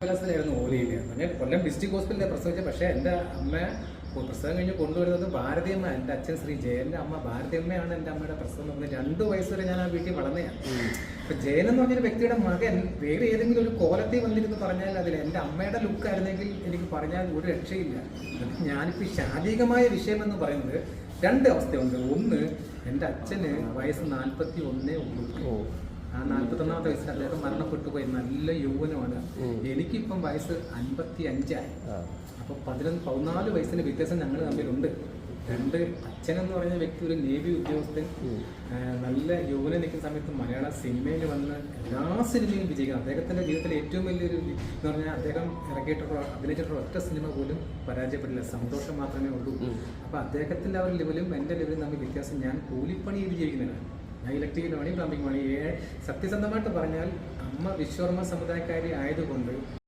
വിദ്യാഭ്യാസത്തിലായിരുന്നു ഓലിയില്ല ഞാൻ കൊല്ലം ഡിസ്ട്രിക്ട് ഹോസ്പിറ്റലിൽ പ്രസവിച്ചത് പക്ഷേ എന്റെ അമ്മ പ്രസവം കഴിഞ്ഞ് കൊണ്ടുവരുന്നത് ഭാരതിയമ്മ എന്റെ അച്ഛൻ ശ്രീ ജയന്റെ അമ്മ. ഭാരതിയമ്മയാണ് എന്റെ അമ്മയുടെ പ്രസവം എന്ന് പറഞ്ഞാൽ രണ്ട് വയസ്സ് വരെ ഞാൻ ആ വീട്ടിൽ വളർന്നതാണ് അപ്പൊ ജയൻ എന്ന് പറഞ്ഞൊരു വ്യക്തിയുടെ മകൻ വേറെ ഏതെങ്കിലും ഒരു കോലത്തിൽ വന്നിരുന്ന് പറഞ്ഞാൽ അതിൽ എന്റെ അമ്മയുടെ ലുക്ക് ആയിരുന്നെങ്കിൽ എനിക്ക് പറഞ്ഞാൽ ഒരു രക്ഷയില്ല. ഞാനിപ്പോൾ ശാരീരികമായ വിഷയം എന്ന് പറയുന്നത് രണ്ട് അവസ്ഥയുണ്ട്. ഒന്ന് എന്റെ അച്ഛന് വയസ്സ് നാൽപ്പത്തി ഒന്നേ ഉള്ളൂ. ആ നാൽപ്പത്തൊന്നാമത്തെ വയസ്സിൽ അദ്ദേഹം മരണപ്പെട്ടു പോയി നല്ല യൗവനമാണ്. എനിക്കിപ്പം വയസ്സ് അൻപത്തി അഞ്ചായി അപ്പൊ പതിനൊന്ന് പതിനാല് വയസ്സിന് വ്യത്യാസം ഞങ്ങൾ തമ്മിലുണ്ട്. രണ്ട് അച്ഛൻ എന്ന് പറയുന്ന വ്യക്തി ഒരു നേവി ഉദ്യോഗസ്ഥൻ നല്ല യൗവനം നിൽക്കുന്ന സമയത്ത് മലയാള സിനിമയിൽ വന്ന് എല്ലാ സിനിമയും വിജയിക്കണം. അദ്ദേഹത്തിന്റെ ജീവിതത്തിലെ ഏറ്റവും വലിയൊരു എന്ന് പറഞ്ഞാൽ അദ്ദേഹം ഇറക്കിയിട്ടുള്ള അഭിനയിച്ചിട്ടുള്ള ഒറ്റ സിനിമ പോലും പരാജയപ്പെടില്ല. സന്തോഷം മാത്രമേ ഉള്ളൂ. അപ്പൊ അദ്ദേഹത്തിന്റെ ആ ഒരു ലെവലും എന്റെ ലെവലും തമ്മിൽ വ്യത്യാസം ഞാൻ കൂലിപ്പണി ചെയ്ത് ജീവിക്കുന്നതാണ് ഞാൻ ഇലക്ട്രിക്കൽ പണി പ്ലംബിംഗ് പണി സത്യസന്ധമായിട്ട് പറഞ്ഞാൽ അമ്മ വിശ്വകർമ്മ സമുദായക്കാരി ആയതുകൊണ്ട്